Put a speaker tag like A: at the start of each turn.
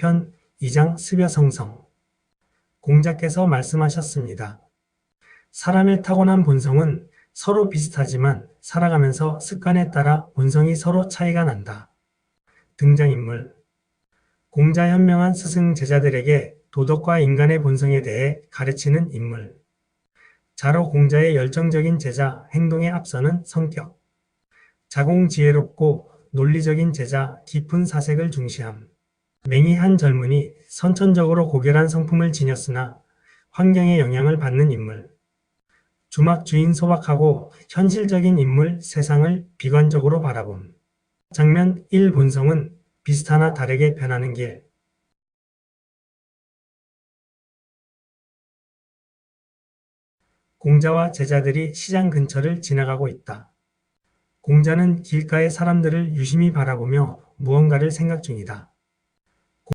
A: 공자편 2장 습여성성 공자께서 말씀하셨습니다. 사람의 타고난 본성은 서로 비슷하지만 살아가면서 습관에 따라 본성이 서로 차이가 난다. 등장인물 공자 현명한 스승 제자들에게 도덕과 인간의 본성에 대해 가르치는 인물. 자로 공자의 열정적인 제자 행동에 앞서는 성격. 자공 지혜롭고 논리적인 제자 깊은 사색을 중시함. 맹의한 젊은이 선천적으로 고결한 성품을 지녔으나 환경의 영향을 받는 인물. 주막 주인 소박하고 현실적인 인물 세상을 비관적으로 바라봄. 장면 1 본성은 비슷하나 다르게 변하는 길. 공자와 제자들이 시장 근처를 지나가고 있다. 공자는 길가의 사람들을 유심히 바라보며 무언가를 생각 중이다.